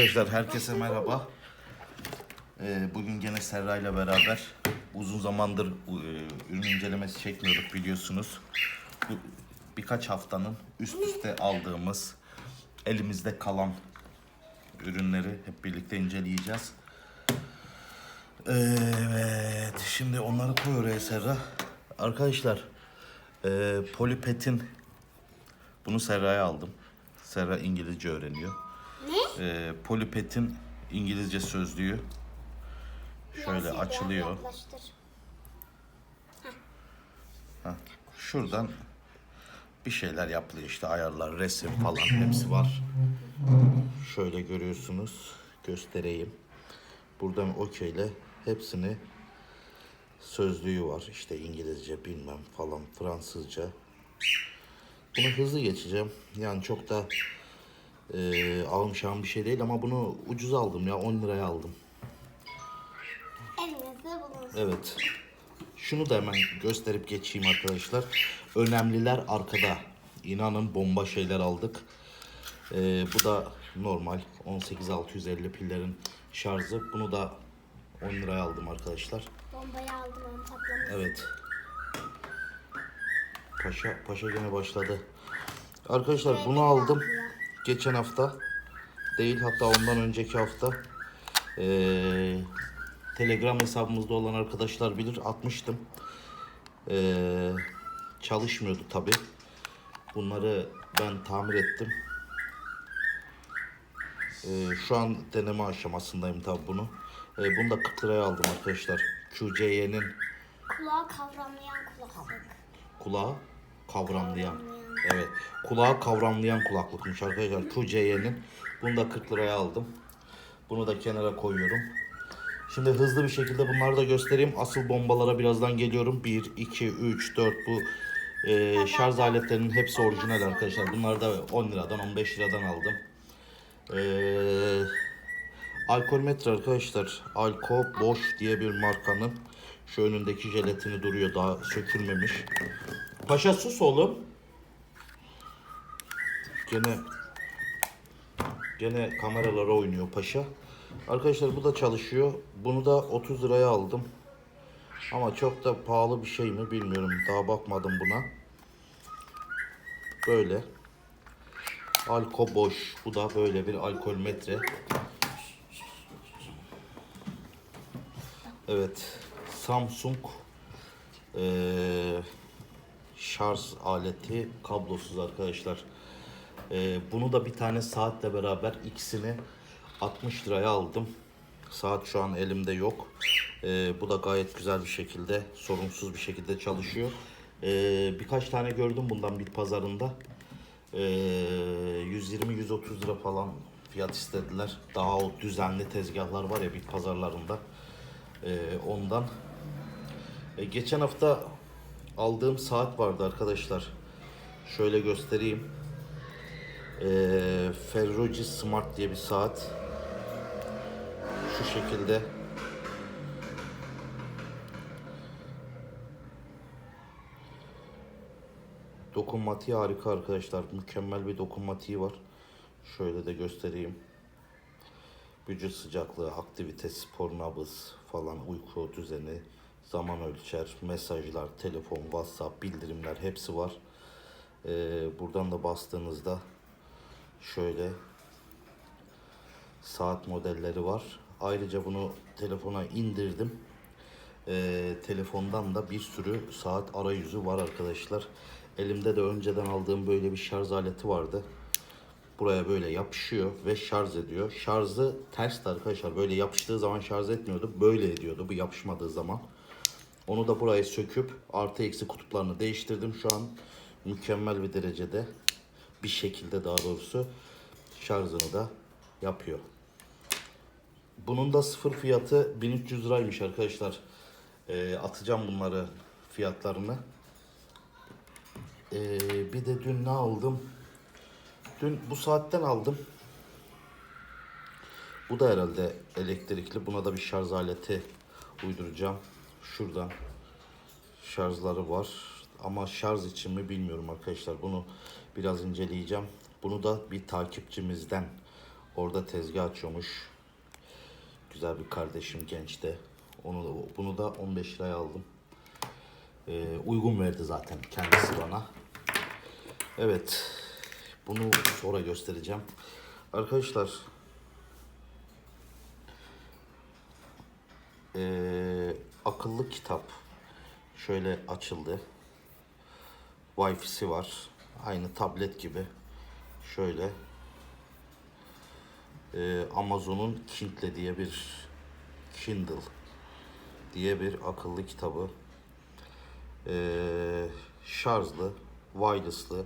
Arkadaşlar herkese merhaba. Ee, bugün gene Serra ile beraber uzun zamandır e, ürün incelemesi çekmiyorduk biliyorsunuz. Bu, birkaç haftanın üst üste aldığımız elimizde kalan ürünleri hep birlikte inceleyeceğiz. Evet şimdi onları koy oraya Serra. Arkadaşlar e, Polipet'in bunu Serra'ya aldım. Serra İngilizce öğreniyor. Ee, Polipet'in İngilizce sözlüğü şöyle açılıyor. Heh, Şuradan bir şeyler yapılıyor işte ayarlar, resim falan hepsi var. Şöyle görüyorsunuz. Göstereyim. Buradan okeyle hepsini sözlüğü var. işte İngilizce bilmem falan Fransızca. Bunu hızlı geçeceğim. Yani çok da e, almışam bir şey değil ama bunu ucuz aldım ya 10 liraya aldım. Elinizde bulunsun. Evet. Şunu da hemen gösterip geçeyim arkadaşlar. Önemliler arkada. İnanın bomba şeyler aldık. Ee, bu da normal 18650 pillerin şarjı. Bunu da 10 liraya aldım arkadaşlar. Bombayı aldım onu patlamış. Evet. Paşa paşa gene başladı. Arkadaşlar bunu aldım geçen hafta. Değil hatta ondan önceki hafta. Ee, Telegram hesabımızda olan arkadaşlar bilir atmıştım. Ee, çalışmıyordu tabi. Bunları ben tamir ettim. Ee, şu an deneme aşamasındayım tabi bunu. Ee, bunu da 40 liraya aldım arkadaşlar. QCY'nin Kulağı kavramlayan kulaklık. kulağı kavramlayan. Evet. Kulağı kavramlayan kulaklıkmış arkadaşlar. QCY'nin. Bunu da 40 liraya aldım. Bunu da kenara koyuyorum. Şimdi hızlı bir şekilde bunları da göstereyim. Asıl bombalara birazdan geliyorum. 1, 2, 3, 4 bu e, şarj aletlerinin hepsi orijinal arkadaşlar. Bunları da 10 liradan 15 liradan aldım. Eee Alkol metre arkadaşlar. Alko Boş diye bir markanın şu önündeki jelatini duruyor daha sökülmemiş. Paşa sus oğlum. Gene gene kameralara oynuyor paşa. Arkadaşlar bu da çalışıyor. Bunu da 30 liraya aldım. Ama çok da pahalı bir şey mi bilmiyorum. Daha bakmadım buna. Böyle. Alko boş. Bu da böyle bir alkol metre. Evet. Samsung eee, şarj aleti kablosuz arkadaşlar. Eee, bunu da bir tane saatle beraber ikisini 60 liraya aldım. Saat şu an elimde yok. Eee, bu da gayet güzel bir şekilde, sorunsuz bir şekilde çalışıyor. Eee, birkaç tane gördüm bundan bit pazarında. Eee 120-130 lira falan fiyat istediler. Daha o düzenli tezgahlar var ya bit pazarlarında. Ee, ondan. E, geçen hafta aldığım saat vardı arkadaşlar. Şöyle göstereyim. Ee, Ferrucci Smart diye bir saat. Şu şekilde. Dokunmatiği harika arkadaşlar. Mükemmel bir dokunmatiği var. Şöyle de göstereyim vücut sıcaklığı, aktivite, spor nabız falan, uyku düzeni, zaman ölçer, mesajlar, telefon, WhatsApp, bildirimler hepsi var. Ee, buradan da bastığınızda şöyle saat modelleri var. Ayrıca bunu telefona indirdim. Ee, telefondan da bir sürü saat arayüzü var arkadaşlar. Elimde de önceden aldığım böyle bir şarj aleti vardı buraya böyle yapışıyor ve şarj ediyor. Şarjı ters arkadaşlar. Böyle yapıştığı zaman şarj etmiyordu. Böyle ediyordu bu yapışmadığı zaman. Onu da buraya söküp artı eksi kutuplarını değiştirdim. Şu an mükemmel bir derecede bir şekilde daha doğrusu şarjını da yapıyor. Bunun da sıfır fiyatı 1300 liraymış arkadaşlar. Ee, atacağım bunları fiyatlarını. Ee, bir de dün ne aldım? Dün bu saatten aldım. Bu da herhalde elektrikli. Buna da bir şarj aleti uyduracağım. Şuradan şarjları var. Ama şarj için mi bilmiyorum arkadaşlar. Bunu biraz inceleyeceğim. Bunu da bir takipçimizden Orada tezgah açıyormuş. Güzel bir kardeşim genç de. Onu bunu da 15 liraya aldım. Ee, uygun verdi zaten kendisi bana. Evet. Bunu sonra göstereceğim. Arkadaşlar ee, akıllı kitap şöyle açıldı. Wi-Fi'si var. Aynı tablet gibi. Şöyle ee, Amazon'un Kindle diye bir Kindle diye bir akıllı kitabı. Ee, şarjlı, wireless'lı,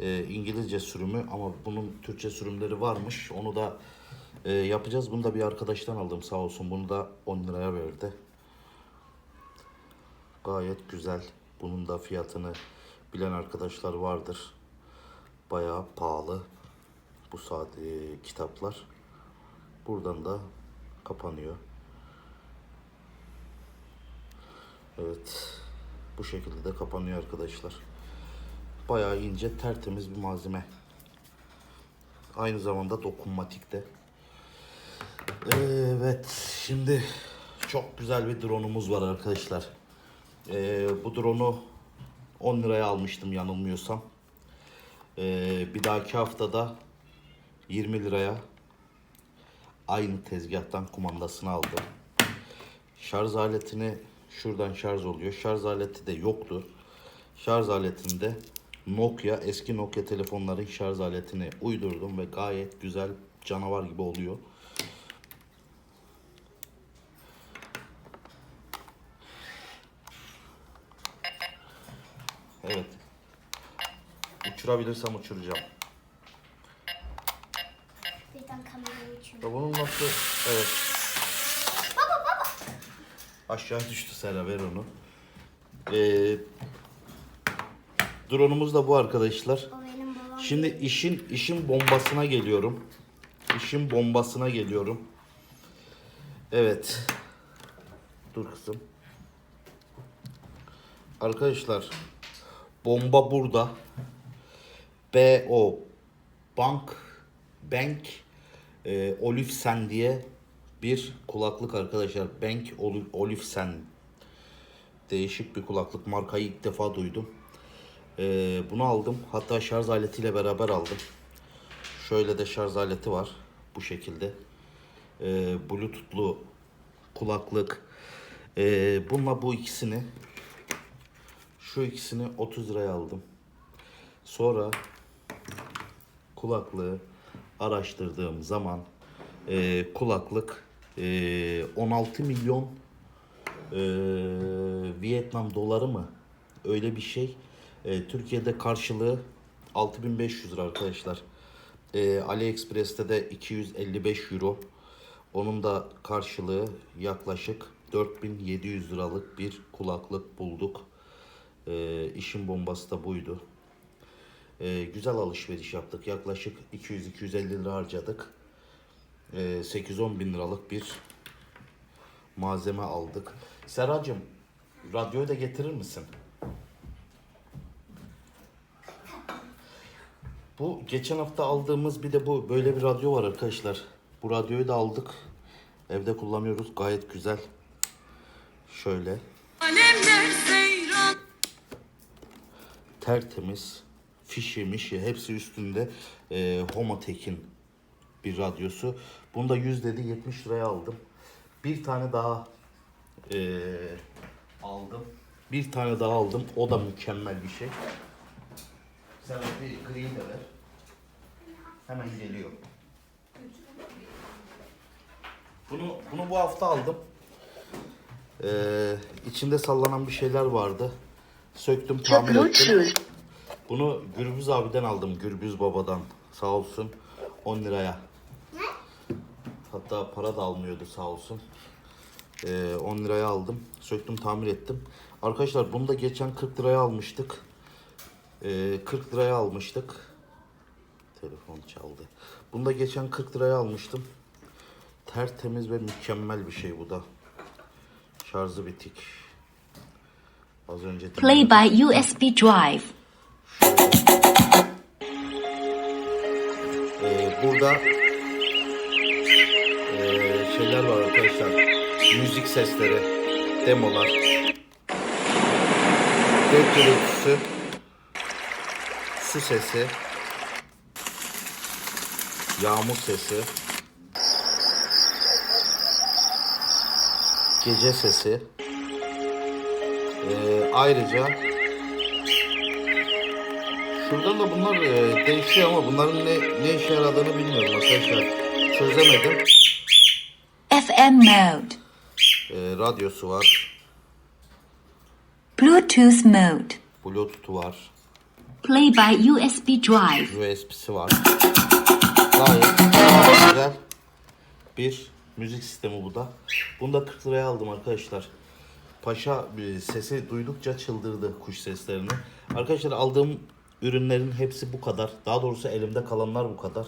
ee, İngilizce sürümü ama bunun Türkçe sürümleri varmış. Onu da ee, yapacağız. Bunu da bir arkadaştan aldım sağ olsun. Bunu da 10 liraya verdi. Gayet güzel. Bunun da fiyatını bilen arkadaşlar vardır. Bayağı pahalı bu saat ee, kitaplar. Buradan da kapanıyor. Evet. Bu şekilde de kapanıyor arkadaşlar. Bayağı ince, tertemiz bir malzeme. Aynı zamanda dokunmatik de. Evet, şimdi çok güzel bir drone'umuz var arkadaşlar. Ee, bu drone'u 10 liraya almıştım yanılmıyorsam. Ee, bir dahaki haftada 20 liraya aynı tezgahtan kumandasını aldım. Şarj aletini şuradan şarj oluyor. Şarj aleti de yoktu. Şarj aletinde Nokia eski Nokia telefonların şarj aletini uydurdum ve gayet güzel canavar gibi oluyor. Evet. Uçurabilirsem uçuracağım. Birden kamerayı açıyorum. Ya bunun nasıl... Evet. Aşağı düştü Sera ver onu. Ee, drone'umuz da bu arkadaşlar. O benim babam. Şimdi işin işin bombasına geliyorum. İşin bombasına geliyorum. Evet. Dur kızım. Arkadaşlar bomba burada. BO Bank Bank e, Olufsen diye bir kulaklık arkadaşlar. Bank Olu- Olufsen değişik bir kulaklık. Markayı ilk defa duydum. Ee, bunu aldım. Hatta şarj aletiyle beraber aldım. Şöyle de şarj aleti var. Bu şekilde. Ee, Bluetooth'lu kulaklık. Ee, bununla bu ikisini şu ikisini 30 liraya aldım. Sonra kulaklığı araştırdığım zaman e, kulaklık e, 16 milyon e, Vietnam doları mı? Öyle bir şey. E, Türkiye'de karşılığı 6500 lira arkadaşlar. E, AliExpress'te de 255 euro. Onun da karşılığı yaklaşık 4700 liralık bir kulaklık bulduk. E, işin bombası da buydu. E, güzel alışveriş yaptık. Yaklaşık 200-250 lira harcadık. E, 8-10 bin liralık bir malzeme aldık. Seracığım radyoyu da getirir misin? Bu geçen hafta aldığımız bir de bu böyle bir radyo var arkadaşlar. Bu radyoyu da aldık. Evde kullanıyoruz. Gayet güzel. Şöyle tertemiz fişi mişi hepsi üstünde e, Homotek'in bir radyosu. Bunu da 100 dedi 70 liraya aldım. Bir tane daha e, aldım. Bir tane daha aldım. O da mükemmel bir şey. Sen bir griyi de ver. Hemen geliyor. Bunu bunu bu hafta aldım. Ee, içinde sallanan bir şeyler vardı. Söktüm tamir ettim. Bunu Gürbüz abiden aldım. Gürbüz babadan. Sağ olsun. 10 liraya. Hatta para da almıyordu sağ olsun. Ee, 10 liraya aldım. Söktüm tamir ettim. Arkadaşlar bunu da geçen 40 liraya almıştık. Ee, 40 liraya almıştık. Telefon çaldı. Bunu da geçen 40 liraya almıştım. Tertemiz ve mükemmel bir şey bu da. Şarjı bitik. Az önce Play by USB drive. Ee, burada şeyler var arkadaşlar. Müzik sesleri, demolar. Gök gürültüsü, su sesi, yağmur sesi, gece sesi. Ee, ayrıca şuradan da bunlar e, değişiyor ama bunların ne, ne işe yaradığını bilmiyorum arkadaşlar. Çözemedim. FM mode, Ee, radyosu var, Bluetooth mode, Bluetooth'u var, play by USB drive, USB'si var. Gayet güzel bir müzik sistemi bu da. Bunu da 40 liraya aldım arkadaşlar. Paşa sesi duydukça çıldırdı kuş seslerini. Arkadaşlar aldığım ürünlerin hepsi bu kadar. Daha doğrusu elimde kalanlar bu kadar.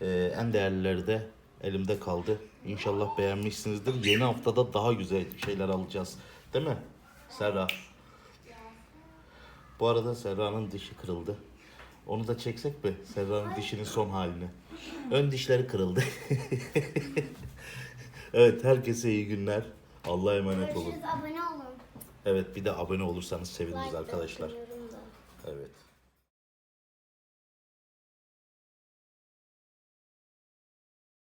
Ee, en değerlileri de elimde kaldı. İnşallah beğenmişsinizdir. Yeni haftada daha güzel şeyler alacağız. Değil mi? Serra. Bu arada Serra'nın dişi kırıldı. Onu da çeksek mi? Serra'nın dişinin son halini. Ön dişleri kırıldı. evet herkese iyi günler. Allah'a emanet olun. Görüşürüz. Abone olun. Evet bir de abone olursanız seviniriz arkadaşlar. Evet.